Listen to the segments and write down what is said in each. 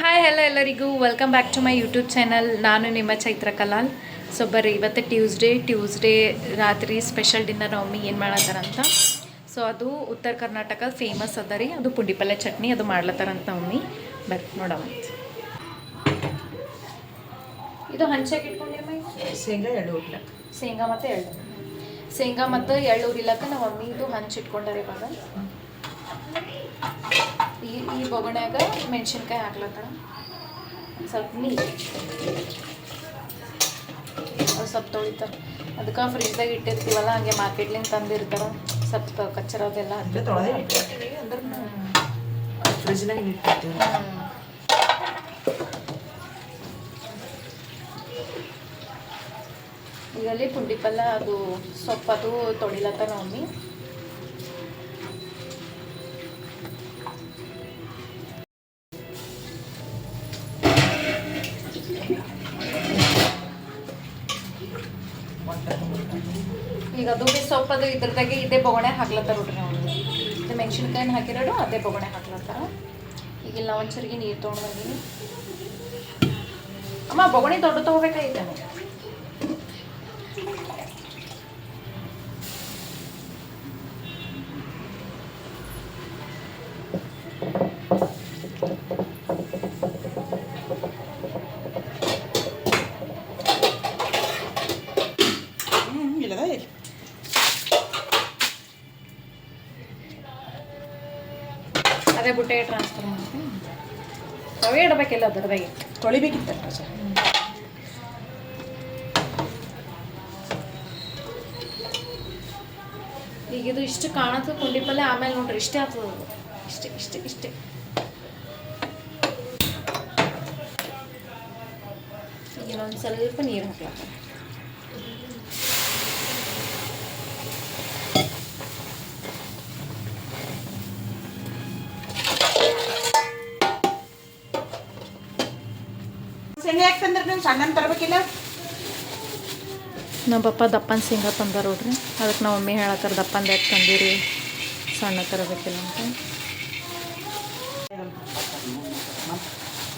Hi hello ಎಲ್ಲರಿಗೂ. Welcome back to my YouTube channel ನಾನು ನಿಮ್ಮ ಚೈತ್ರ ಕಲಾಲ್. ಸೊ ಬರ್ರಿ ಇವತ್ತು ಟ್ಯೂಸ್ಡೇ ಟ್ಯೂಸ್ಡೇ ರಾತ್ರಿ ಸ್ಪೆಷಲ್ ಡಿನ್ನರ್ ಮಮ್ಮಿ ಏನು ಮಾಡತ್ತಾರಂತ ಸೊ ಅದು ಉತ್ತರ ಕರ್ನಾಟಕ ಫೇಮಸ್ ಅದ ರೀ. ಅದು ಪುಂಡಿ ಪಲ್ಯ ಚಟ್ನಿ ಅದು ಮಾಡ್ಲತ್ತಾರಂತ ಮಮ್ಮಿ ಬರ್ರಿ ನೋಡಮ್ಮ ಇದು ಹಂಚಾಗಿ ಇಟ್ಕೊಂಡೆ ಶೇಂಗಾ ಎಳ್ಳು ಊಟ ಶೇಂಗಾ ಮತ್ತು ಎಳ್ಳು. ಶೇಂಗಾ ಮತ್ತು ಎಳ್ಳು ಉರಿಲಕ್ಕ ನಮ್ಮ ಮಮ್ಮಿ ಇದು ಹಂಚಿಟ್ಕೊಂಡಾರೆ ಇವಾಗ. ಈ ಈ ಬೊಗಣ್ಯಾಗ ಮೆಣಸಿನ್ಕಾಯಿ ಹಾಕ್ಲತ್ತಾರ ಸ್ವಲ್ಪ ನೀರು. ಅದು ಸ್ವಲ್ಪ ತೊಳಿತಾರೆ. ಅದಕ್ಕೆ ಫ್ರಿಜ್ದಾಗ ಇಟ್ಟಿರ್ತೀವಲ್ಲ ಹಂಗೆ ಮಾರ್ಕೆಟ್ಲಿಂದ ತಂದಿರ್ತಾರ. ಸ್ವಲ್ಪ ಕಚ್ಚರ ಅದೆಲ್ಲ ಫ್ರಿಜ್ನಾಗ ಇಟ್ಟಿರ್ತೀವಿ ಈಗಲ್ಲಿ ಪುಂಡಿ ಪಲ್ಯ ಅದು ಸೊಪ್ಪು ಅದು ತೊಳಿಲತ್ತಾರ ಮಮ್ಮಿ. ಈಗ ಅದು ಬಿ ಸೊಪ್ಪು ಅದು ಇದ್ರದಾಗೆ ಇದೇ ಬೊಗಣೆ ಹಾಕ್ಲತ್ತಾರ ನೋಡ್ರಿ ನಾವು. ಇದು ಮೆಣಸಿನ್ಕಾಯಿನ ಹಾಕಿರೋಡು ಅದೇ ಬೊಗಣೆ ಹಾಕ್ಲತ್ತಾರ. ಈಗ ಇಲ್ಲ ಒಂಚೂರಿಗೆ ನೀರು ತೊಗೊಂಡು ಬಂದೀನಿ. ಅಮ್ಮ, ಬೊಗಣೆ ದೊಡ್ಡ ತೊಗೋಬೇಕಾಗಿತ್ತೆ ಅದೇ ಬುಟ್ಟೆ ಟ್ರಾನ್ಸ್ಫರ್ ಮಾಡ್ತೀನಿ. ಅವೇ ಇಡಬೇಕಿಲ್ಲ ಅದರದಾಗೆ ತೊಳಿಬೇಕಿತ್ತು ಸರ್ ಈಗ ಇದು ಇಷ್ಟು ಕಾಣತ್ತು ಪುಂಡಿ ಪಲ್ಯ ಆಮೇಲೆ ನೋಡ್ರಿ ಇಷ್ಟೇ ಆಗ್ತದೆ ಇಷ್ಟೇ ಇಷ್ಟೇ ಇಷ್ಟೇ. ಈಗ ಒಂದು ಸ್ವಲ್ಪ ನೀರು ಹಾಕ್ಲತ್ತ ಶೇಂಗಾ ಯಾಕೆ ತಂದ್ರೆ ನೀವು ಸಣ್ಣ ತರಬೇಕಿಲ್ಲ? ನಮ್ಮ ಪಪ್ಪ ದಪ್ಪನ ಸಿಂಗ ತಂದಾರ ನೋಡ್ರಿ. ಅದಕ್ಕೆ ನಾವು ಮಮ್ಮಿ ಹೇಳತ್ತಾರ ದಪ್ಪನ ಯಾಕೆ ತಂದಿರಿ? ಸಣ್ಣ ತರಬೇಕಿಲ್ಲ ಅಂತ.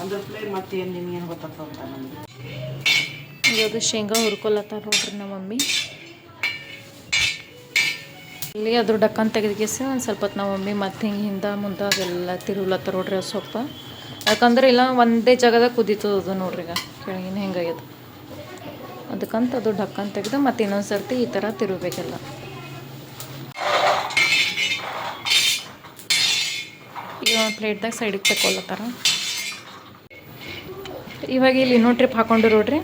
ಇವಾಗ ಪ್ಲೇಟ್ ಮತ್ತೆ ಏನು ನಿಮ್ಗೇನು ಗೊತ್ತಾಗ್ತದೆ ಅಂತ ನಮಗೆ? ಈಗ ಅದು ಶೇಂಗಾ ಹುರ್ಕೊಲತ್ತಾರ ನೋಡ್ರಿ ನಮ್ಮ ಮಮ್ಮಿ. ಇಲ್ಲಿ ಅದ್ರ ಡಕ್ಕನ್ ತೆಗೆದ್ಕೇಸಿ ಒಂದು ಸ್ವಲ್ಪ ಹೊತ್ತು ನಮ್ಮ ಮಮ್ಮಿ ಮತ್ತೆ ಹಿಂಗೆ ಹಿಂದೆ ಮುಂದೆ ಅದೆಲ್ಲ ತಿರುಗ್ಲತ್ತಾರ ನೋಡ್ರಿ ಅದು ಸೊಪ್ಪ. ಯಾಕಂದ್ರೆ ಇಲ್ಲ, ಒಂದೇ ಜಾಗದಾಗ ಕುದೀತದ ಅದು ನೋಡ್ರಿ ಈಗ. ಕೆಳಗಿನ ಹೆಂಗಾಗ್ಯದ. ಅದಕ್ಕಂತ ಅದು ಢಕ್ಕನ್ ತೆಗೆದು ಮತ್ತೆ ಇನ್ನೊಂದು ಸರ್ತಿ ಈ ಥರ ತಿರುಗಬೇಕೆಲ್ಲ. ಈಗ ಒಂದು ಪ್ಲೇಟ್ದಾಗ ಸೈಡಿಗೆ ತಗೊಳ್ಳತ್ತಾರ ಇವಾಗ ಇಲ್ಲಿ ಇನ್ನೊಂದು ಟ್ರಿಪ್ ಹಾಕೊಂಡು ನೋಡ್ರಿ.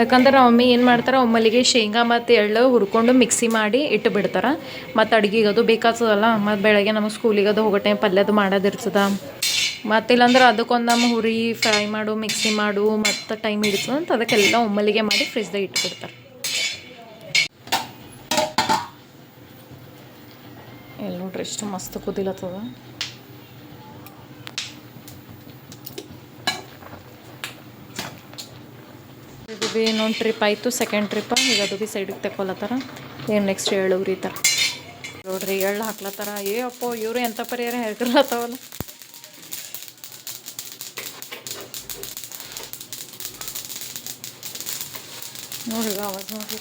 ಯಾಕಂದ್ರೆ ಮಮ್ಮಿ ಏನು ಮಾಡ್ತಾರೆ ಒಮ್ಮಲಿಗೆ ಶೇಂಗಾ ಮತ್ತು ಎಳ್ಳು ಹುರ್ಕೊಂಡು ಮಿಕ್ಸಿ ಮಾಡಿ ಇಟ್ಟು ಬಿಡ್ತಾರೆ. ಮತ್ತು ಅಡುಗೆಗೆ ಅದು ಬೇಕಾಗ್ತದಲ್ಲ, ಮತ್ತು ಬೆಳಗ್ಗೆ ನಮಗೆ ಸ್ಕೂಲಿಗೆ ಅದು ಹೋಗೋ ಟೈಮ್ ಪಲ್ಯದು ಮಾಡೋದಿರ್ತದ ಮತ್ತು ಇಲ್ಲಾಂದ್ರೆ ಅದಕ್ಕೊಂದು ನಮ್ಮ ಹುರಿ ಫ್ರೈ ಮಾಡು ಮಿಕ್ಸಿ ಮಾಡು, ಮತ್ತು ಟೈಮ್ ಹಿಡಿತು ಅಂತ ಅದಕ್ಕೆಲ್ಲ ಒಮ್ಮಲಿಗೆ ಮಾಡಿ ಫ್ರಿಜ್ದಾಗ ಇಟ್ಬಿಡ್ತಾರೆ. ಎಲ್ಲ ನೋಡ್ರಿ ಎಷ್ಟು ಮಸ್ತ್ ಕುದಿಲತ್ತದ. ಇದು ಬಿ ಇನ್ನೊಂದು ಟ್ರಿಪ್ ಆಯಿತು ಸೆಕೆಂಡ್ ಟ್ರಿಪ್ ಈಗ ಅದು ಬಿ ಸೈಡಿಗೆ ತಗೊಲತ್ತಾರ ಏನು ನೆಕ್ಸ್ಟ್ ಎಳ್ಳು ಉರಿತಾರ. ನೋಡ್ರಿ ಎಳ್ಳು ಹಾಕ್ಲತ್ತಾರ. ಏ ಅಪ್ಪೋ, ಇವರು ಎಂಥ ಪರಿಹಾರ ಹೇಳ್ತಿರ್ಲತ್ತಾವಲ್ಲ ನೋಡ್ರಿ ಆವಾಜ್ ನೋಡ್ರಿ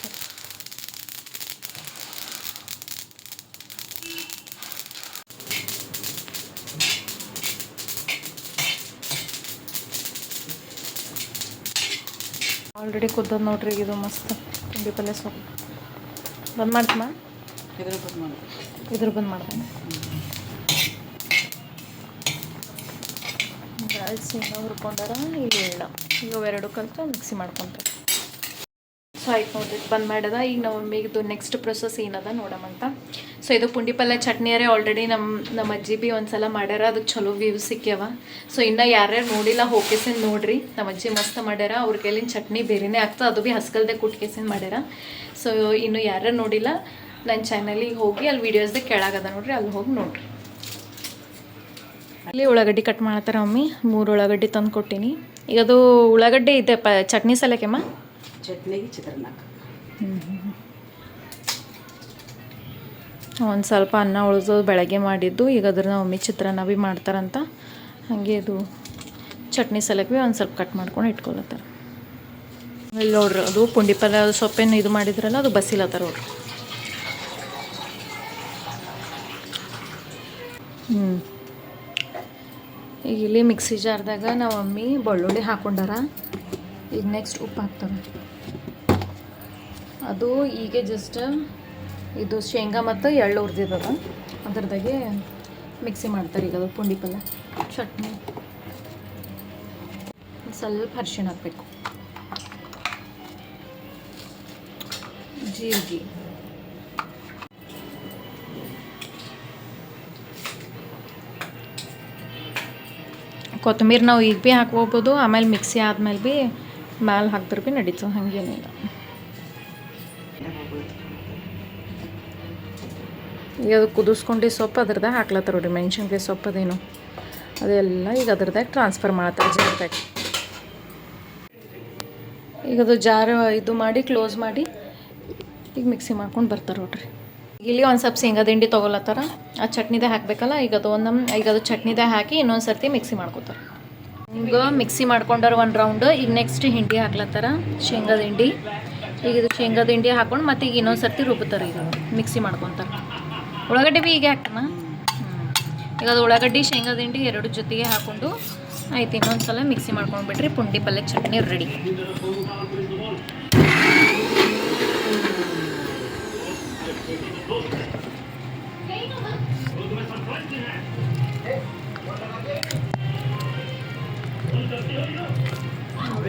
ಆಲ್ರೆಡಿ ಕುದ್ದ ನೋಡ್ರಿ ಇದು ಮಸ್ತ್ ತಿಂಡಿ ಪಲ್ಯ ಸೊಪ್ಪು ಬಂದ್ ಮಾಡ್ತಮ್ಮ ಇದ್ರ ಬಂದ್ ಮಾಡಿ ಇದ್ರ ಬಂದ್ ಮಾಡ್ತೇನೆ ಶೇಂಗಾ ಹುರ್ಕೊಂಡಾರ ಇಲ್ಲ ಅವೆರಡು ಕಲಿತು ಮಿಕ್ಸಿ ಮಾಡ್ಕೊಂತಾರೆ ಸೊ ಆಯ್ತು ನೋಡ್ರಿ ಬಂದ್ ಮಾಡ್ಯದ. ಈಗ ನಾವು ಇದು ನೆಕ್ಸ್ಟ್ ಪ್ರೊಸೆಸ್ ಏನದ ಅಂತ. ಸೊ ಇದು ಪುಂಡಿ ಪಲ್ಯ ಚಟ್ನಿಯರೇ ಆಲ್ರೆಡಿ ನಮ್ಮ ನಮ್ಮ ಅಜ್ಜಿ ಬಿ ಒಂದ್ಸಲ ಮಾಡ್ಯಾರ ಅದಕ್ಕೆ ಚಲೋ ವ್ಯೂ ಸಿಕ್ಕ್ಯಾವ ಸೊ ಇನ್ನು ಯಾರ್ಯಾರು ನೋಡಿಲ್ಲ ಹೋಗ್ಕೇಸಿಂದ ನೋಡ್ರಿ. ನಮ್ಮ ಅಜ್ಜಿ ಮಸ್ತ್ ಮಾಡ್ಯಾರ, ಅವ್ರ ಕೈಲಿನ ಚಟ್ನಿ ಬೇರೆನೇ ಆಗ್ತದೆ, ಅದು ಬಿ ಹಸ್ಕಲ್ದೆ ಕುಟ್ಕೇಸಿಂದ ಮಾಡ್ಯಾರ. ಸೊ ಇನ್ನು ಯಾರ್ಯಾರು ನೋಡಿಲ್ಲ ನನ್ನ ಚಾನಲಿಗೆ ಹೋಗಿ ಅಲ್ಲಿ ವೀಡಿಯೋಸ್ದೇ ಕೆಳಗದ ನೋಡ್ರಿ ಅಲ್ಲಿ ಹೋಗಿ ನೋಡ್ರಿ. ಅಲ್ಲಿ ಉಳ್ಳಾಗಡ್ಡಿ ಕಟ್ ಮಾಡತ್ತಾರ ಮಮ್ಮಿ, ಮೂರು ಉಳ್ಳಾಗಡ್ಡಿ ತಂದು ಕೊಟ್ಟೀನಿ. ಈಗ ಅದು ಉಳ್ಳಾಗಡ್ಡೆ ಇದೆ ಪ ಚಟ್ನಿ ಸಲಕೆಮ್ಮ? ಚಟ್ನಿಗೆ ಚಿತ್ರಾನ್ನ ಒಂದು ಸ್ವಲ್ಪ ಅನ್ನ ಉಳಿದು ಬೆಳಗ್ಗೆ ಮಾಡಿದ್ದು, ಈಗ ಅದ್ರನ್ನ ಒಮ್ಮೆ ಚಿತ್ರಾನ್ನ ಭೀ ಮಾಡ್ತಾರಂತ. ಹಾಗೆ ಇದು ಚಟ್ನಿ ಸಲಕ್ ಭೀ ಒಂದು ಸ್ವಲ್ಪ ಕಟ್ ಮಾಡ್ಕೊಂಡು ಇಟ್ಕೊಳತ್ತಾರ. ಇಲ್ಲಿ ನೋಡ್ರಿ, ಅದು ಪುಂಡಿ ಪಲ್ಯ ಸೊಪ್ಪೇನು ಇದು ಮಾಡಿದ್ರಲ್ಲ, ಅದು ಬಸಿಲತ್ತಾರ ನೋಡ್ರಿ. ಹ್ಞೂ ಈಗ ಇಲ್ಲಿ ಮಿಕ್ಸಿ ಜಾರ್ದಾಗ ನಾವು ಮಮ್ಮಿ ಬೆಳ್ಳುಳ್ಳಿ ಹಾಕೊಂಡಾರ. ಈಗ ನೆಕ್ಸ್ಟ್ ಉಪ್ಪು ಹಾಕ್ತಾರೆ ಅದು ಈಗ ಜಸ್ಟ್ ಇದು ಶೇಂಗಾ ಮತ್ತು ಎಳ್ಳು ಹುರಿದಿದ್ದದ. ಅದರದಾಗೆ ಮಿಕ್ಸಿ ಮಾಡ್ತಾರೆ ಈಗ ಅದು ಪುಂಡಿ ಪಲ್ಯ. ಚಟ್ನಿ. ಸ್ವಲ್ಪ ಅರಿಶಿಣ ಹಾಕಬೇಕು. ಜೀರಿಗೆ. ಕೊತ್ತಂಬರಿ ನಾವು ಈಗ ಭೀ ಹಾಕ್ಕೋಬೋದು ಆಮೇಲೆ ಮಿಕ್ಸಿ ಆದಮೇಲೆ ಭೀ ಮ್ಯಾಲೆ ಹಾಕಿದ್ರೆ ಭೀ ನಡೀತು, ಹಾಗೇನಿಲ್ಲ. ಈಗ ಅದು ಕುದಿಸ್ಕೊಂಡು ಸೊಪ್ಪು ಅದ್ರದಾಗ ಹಾಕ್ಲತ್ತಾರ ನೋಡ್ರಿ ಮೆಣಸಿನ್ಕಾಯಿ ಸೊಪ್ಪು ಅದೇನು. ಅದೆಲ್ಲ ಈಗ ಅದ್ರದಾಗ ಟ್ರಾನ್ಸ್ಫರ್ ಮಾಡ್ತಾರೆ ಜಾರ್ದಾಗ ಈಗ ಅದು ಜಾರ್ ಇದು ಮಾಡಿ ಕ್ಲೋಸ್ ಮಾಡಿ, ಈಗ ಮಿಕ್ಸಿ ಮಾಡ್ಕೊಂಡು ಬರ್ತಾರೆ ನೋಡ್ರಿ. ಇಲ್ಲಿ ಒಂದು ಸ್ವಲ್ಪ ಶೇಂಗಾ ದಿಂಡಿ ತೊಗೊಲತ್ತಾರ ಆ ಚಟ್ನಿದಾಗ ಹಾಕಬೇಕಲ್ಲ, ಈಗ ಅದು ಒಂದು ಈಗ ಅದು ಚಟ್ನಿದಾಗ ಹಾಕಿ ಇನ್ನೊಂದು ಸರ್ತಿ ಮಿಕ್ಸಿ ಮಾಡ್ಕೋತಾರೆ. ಈಗ ಮಿಕ್ಸಿ ಮಾಡ್ಕೊಂಡಾರ ಒಂದು ರೌಂಡ್ ಈಗ ನೆಕ್ಸ್ಟ್ ಹಿಂಡಿ ಹಾಕ್ಲತ್ತಾರ ಶೇಂಗಾ ಹಿಂಡಿ. ಈಗ ಇದು ಶೇಂಗಾ ಹಿಂಡಿ ಹಾಕೊಂಡು ಮತ್ತೆ ಈಗ ಇನ್ನೊಂದು ಸರ್ತಿ ರುಬ್ಬತ್ತಾರ ಈಗ ಮಿಕ್ಸಿ ಮಾಡ್ಕೊತಾರೆ. ಉಳ್ಳಾಗಡ್ಡಿ ಭೀ ಈಗ ಹಾಕ್ತಾನ? ಈಗ ಅದು ಉಳ್ಳಾಗಡ್ಡಿ ಶೇಂಗಾ ಹಿಂಡಿ ಎರಡು ಜೊತೆಗೆ ಹಾಕೊಂಡು ಆಯ್ತು ಇನ್ನೊಂದು ಸಲ ಮಿಕ್ಸಿ ಮಾಡ್ಕೊಂಡ್ಬಿಟ್ರಿ ಪುಂಡಿ ಪಲ್ಯ ಚಟ್ನಿ ರೆಡಿ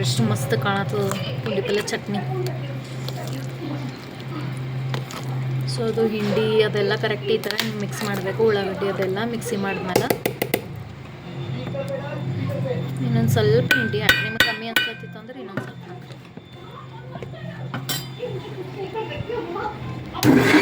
ಎಷ್ಟು ಮಸ್ತ್ ಕಾಣತ್ತದ ಪುಂಡಿ ಪಲ್ಲೆ ಚಟ್ನಿ. ಸೊ ಅದು ಹಿಂಡಿ ಅದೆಲ್ಲ ಕರೆಕ್ಟ್ ಈ ಥರ ಮಿಕ್ಸ್ ಮಾಡಬೇಕು, ಉಳ್ಳಾಗಡ್ಡಿ ಅದೆಲ್ಲ ಮಿಕ್ಸಿ ಮಾಡಿದ್ಮೇಲೆ. ಇನ್ನೊಂದು ಸ್ವಲ್ಪ ಹಿಂಡಿ ಹಾಕಿ, ನಿಮ್ಗೆ ಕಮ್ಮಿ ಅನ್ಸತ್ತಿತ್ತು ಅಂದ್ರೆ ಇನ್ನೊಂದು ಸ್ವಲ್ಪ ಹಾಕ್ರಿ.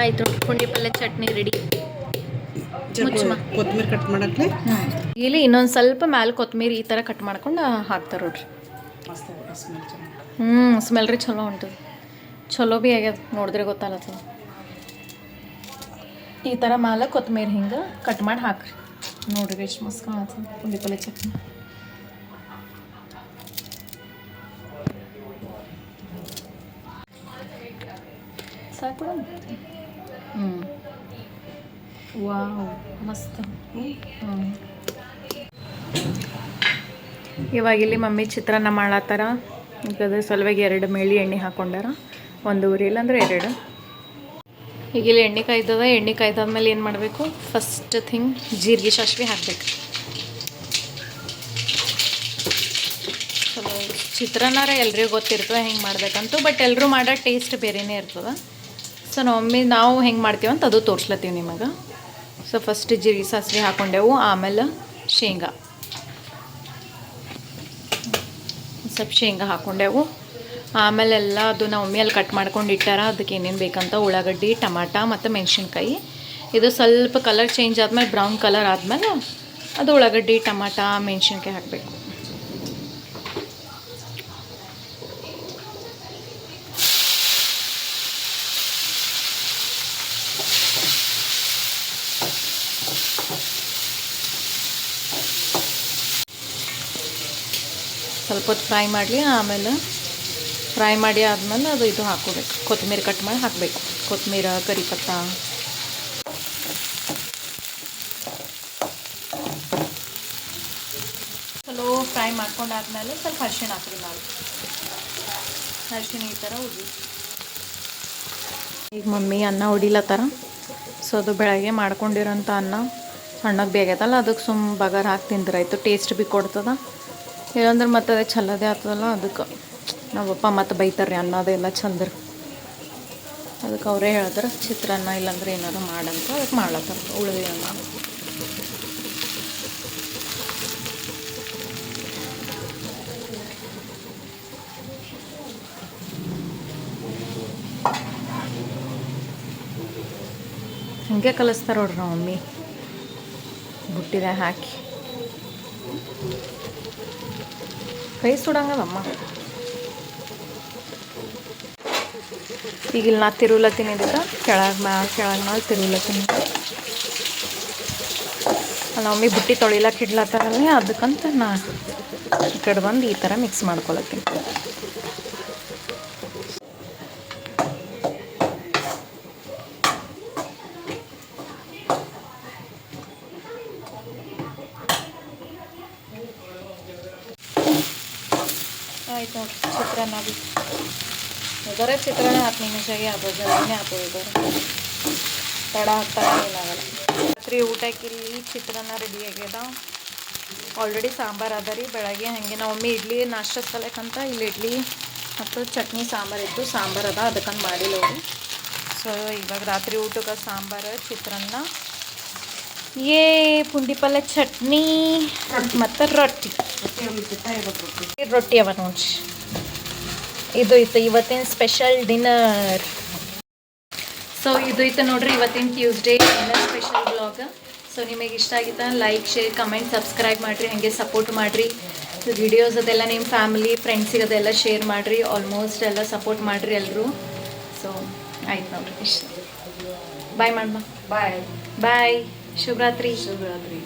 ಆಯಿತು ಪುಂಡಿ ಪಲ್ಯ ಚಟ್ನಿ ರೆಡಿ. ಕೊತ್ತಂಬರಿ ಕಟ್ ಮಾಡಕ್ಲೆ ಇಲ್ಲಿ ಇನ್ನೊಂದು ಸ್ವಲ್ಪ ಮ್ಯಾಲೆ ಕೊತ್ತಂಬರಿ ಈ ಥರ ಕಟ್ ಮಾಡ್ಕೊಂಡು ಹಾಕ್ತಾರೆ ನೋಡ್ರಿ. ಹ್ಞೂ ಸ್ಮೆಲ್ ರೀ ಚಲೋ ಹೊಂಟದ ಚಲೋ ಭೀ ಆಗ್ಯದ ನೋಡಿದ್ರೆ ಗೊತ್ತಾಗತ್ತದ ಈ ಥರ ಮ್ಯಾಲೆ ಕೊತ್ತಂಬರಿ ಹಿಂಗೆ ಕಟ್ ಮಾಡಿ ಹಾಕ್ರಿ. ನೋಡ್ರಿ ಎಷ್ಟು ಮಸ್ತ್ ಕಾಣತ್ತದ ಪುಂಡಿ ಪಲ್ಯ ಚಟ್ನಿ. ಸಾಕು. ಹ್ಞೂ ವಾವ್, ಮಸ್ತ್. ಇವಾಗ ಇಲ್ಲಿ ಮಮ್ಮಿ ಚಿತ್ರಾನ್ನ ಮಾಡತ್ತಾರ. ಅದ್ರ ಸಲುವಾಗಿ ಎರಡು ಮೇಳಿ ಎಣ್ಣೆ ಹಾಕೊಂಡಾರ. ಊರಿ ಇಲ್ಲಾಂದ್ರೆ ಎರಡು. ಈಗ ಇಲ್ಲಿ ಎಣ್ಣೆ ಕಾಯ್ತದ. ಎಣ್ಣೆ ಕಾಯ್ದಾದ್ಮೇಲೆ ಏನು ಮಾಡಬೇಕು? ಫಸ್ಟ್ ಥಿಂಗ್ ಜೀರಿಗೆ ಸಾಸಿವೆ ಹಾಕ್ಬೇಕು. ಚಿತ್ರಾನ್ನಾರ ಎಲ್ರಿಗೂ ಗೊತ್ತಿರ್ತದೆ, ಹೆಂಗೆ ಮಾಡ್ಬೇಕಂತೂ ಬಟ್ ಎಲ್ಲರೂ ಮಾಡೋ ಟೇಸ್ಟ್ ಬೇರೆನೇ ಇರ್ತದೆ. ಸೊ ನಮ್ಮಿ ನಾವು ಹೆಂಗೆ ಮಾಡ್ತೀವಿ ಅಂತ ಅದು ತೋರಿಸ್ಲತ್ತೀವಿ ನಿಮಗೆ. ಸೊ ಫಸ್ಟ್ ಜೀರಿಗೆ ಸಾಸಿವೆ ಹಾಕೊಂಡೆವು, ಆಮೇಲೆ ಶೇಂಗಾ. ಸ್ವಲ್ಪ ಶೇಂಗಾ ಹಾಕೊಂಡೆವು. ಆಮೇಲೆ ಎಲ್ಲ ಅದು ನಾವು ಒಮ್ಮೆಯಲ್ಲಿ ಕಟ್ ಮಾಡ್ಕೊಂಡು ಇಟ್ಟಾರ, ಅದಕ್ಕೆ ಏನೇನು ಬೇಕಂತ ಉಳ್ಳಾಗಡ್ಡಿ, ಟಮಾಟ ಮತ್ತು ಮೆಣಸಿನ್ಕಾಯಿ. ಇದು ಸ್ವಲ್ಪ ಕಲರ್ ಚೇಂಜ್ ಆದಮೇಲೆ ಬ್ರೌನ್ ಕಲರ್ ಆದಮೇಲೆ ಅದು ಉಳ್ಳಾಗಡ್ಡಿ, ಟಮಾಟ, ಮೆಣಸಿನ್ಕಾಯಿ ಹಾಕಬೇಕು. ಸ್ವಲ್ಪ ಹೊತ್ತು ಫ್ರೈ ಮಾಡಲಿ, ಆಮೇಲೆ ಫ್ರೈ ಮಾಡಿ ಆದಮೇಲೆ ಅದು ಇದು ಹಾಕೋಬೇಕು ಕೊತ್ತಂಬರಿ ಕಟ್ ಮಾಡಿ ಹಾಕಬೇಕು. ಕೊತ್ತಂಬರಿ, ಕರಿಪತ್ತ. ಚಲೋ ಫ್ರೈ ಮಾಡ್ಕೊಂಡಾದ್ಮೇಲೆ ಸ್ವಲ್ಪ ಅರಿಶಿಣ ಹಾಕ್ರಿ ನಾವು ಅರಿಶಿಣ ಈ ಥರ ಉಡಿ ಈಗ ಮಮ್ಮಿ ಅನ್ನ ಹೊಡಿಲತ್ತಾರ ಸೊ ಅದು ಬೆಳಗ್ಗೆ ಮಾಡ್ಕೊಂಡಿರೋಂಥ ಅನ್ನ. ಸಣ್ಣಗೆ ಬೇಗೈತಲ್ಲ ಅದಕ್ಕೆ ಸುಮ್ಮ ಬಗಾರ್ ಹಾಕಿ ತಿಂದ್ರಾಯ್ತು. ಟೇಸ್ಟ್ ಭೀ ಕೊಡ್ತದ. ಇಲ್ಲಾಂದ್ರೆ ಮತ್ತೆ ಅದೇ ಚಲ್ಲದೇ ಆಗ್ತದಲ್ಲ, ಅದಕ್ಕೆ ನಾವಪ್ಪ ಮತ್ತೆ ಬೈತಾರೆ ಅನ್ನ ಅದೆಲ್ಲ ಚಂದ್ರ. ಅದಕ್ಕೆ ಅವರೇ ಹೇಳಿದ್ರೆ ಚಿತ್ರಾನ್ನ ಇಲ್ಲಾಂದ್ರೆ ಏನಾದ್ರು ಮಾಡಂತ ಅದಕ್ಕೆ ಮಾಡ್ಲತ್ತಾರ ಉಳಿದ ಅನ್ನ. ಹಿಂಗೆ ಕಲಿಸ್ತಾರೆ ನೋಡ್ರಿ ನಮ್ಮ ಮಮ್ಮಿ. ಬುಟ್ಟಿದಾಗ ಹಾಕಿ. ಕೈ ಸುಡಂಗದಮ್ಮ ಈಗ ಇಲ್ಲಿ ನಾ ತಿರುಲತ್ತೀನಿ ಇದಕ್ಕೆ. ಕೆಳಗೆ ಮ್ಯಾಲ ಕೆಳಗೆ ಮ್ಯಾಲ ತಿರುಲತ್ತೀನಿ. ನಮ್ಮಿ ಬುಟ್ಟಿ ತೊಳಿಲಕ್ಕೆ ಇಡ್ಲತ್ತಾರಲ್ಲ ಅದಕ್ಕಂತ ನಾ ಈ ಕಡೆ ಬಂದು ಈ ಥರ ಮಿಕ್ಸ್ ಮಾಡ್ಕೊಳತ್ತೀನಿ. ಆಯ್ತು ನೋಡಿ ಚಿತ್ರಾನ್ನ ಇದರ ಚಿತ್ರಾನ್ನ ಹತ್ತು ನಿಮಿಷಗೆ ಆಗ್ಬೋದು ಜಲ್ದಿನೇ ಆಗ್ಬೋದು ಇದರ ತಡ ಏನಾಗಲ್ಲ ರಾತ್ರಿ ಊಟಕ್ಕೆ ಇಲ್ಲಿ ಚಿತ್ರಾನ್ನ ರೆಡಿ ಆಗ್ಯದ. ಆಲ್ರೆಡಿ ಸಾಂಬಾರು ಅದ ರೀ, ಬೆಳಗ್ಗೆ ಹಾಗೆ ನಾವು ಒಮ್ಮೆ ಇಡ್ಲಿ, ನಾಷ್ಟ ಸಲಕ್ಕಂತ ಇಲ್ಲಿ ಇಡ್ಲಿ ಮತ್ತು ಚಟ್ನಿ ಸಾಂಬಾರು ಇತ್ತು. ಸಾಂಬಾರು ಅದ ಅದಕ್ಕಂತ ಮಾಡಿಲ್ಲ ಅವರು. ಸೊ ಇವಾಗ ರಾತ್ರಿ ಊಟಕ್ಕೆ ಸಾಂಬಾರು, ಚಿತ್ರಾನ್ನ ಏ ಪುಂಡಿ ಪಲ್ಯ ಚಟ್ನಿ ಮತ್ತು ರೊಟ್ಟಿ. ರೊಟ್ಟಿ ಅವ ನೋಡ್ರಿ. ಇದು ಇತ್ತು ಇವತ್ತಿನ ಸ್ಪೆಷಲ್ ಡಿನ್ನರ್ ಸೊ ಇದು ಇತ್ತು ನೋಡ್ರಿ ಇವತ್ತಿನ Tuesday dinner special blog so ನಿಮಗೆ ಇಷ್ಟ ಆಗಿತ್ತ ಲೈಕ್ ಶೇರ್ ಕಮೆಂಟ್ ಸಬ್ಸ್ಕ್ರೈಬ್ ಮಾಡಿರಿ ಹಾಗೆ ಸಪೋರ್ಟ್ ಮಾಡಿರಿ. ವಿಡಿಯೋಸ್ ಅದೆಲ್ಲ ನಿಮ್ಮ ಫ್ಯಾಮಿಲಿ ಫ್ರೆಂಡ್ಸಿಗೆ ಅದೆಲ್ಲ ಶೇರ್ ಮಾಡಿರಿ ಆಲ್ಮೋಸ್ಟ್ ಎಲ್ಲ ಸಪೋರ್ಟ್ ಮಾಡಿರಿ ಎಲ್ಲರೂ ಸೊ ಆಯ್ತು ನೋಡ್ರಿ. ಇಷ್ಟ ಬಾಯ್ ಮಾಡಮ್ಮ ಬಾಯ್ ಬಾಯ್ શુભરાત્રી શુભરાત્રી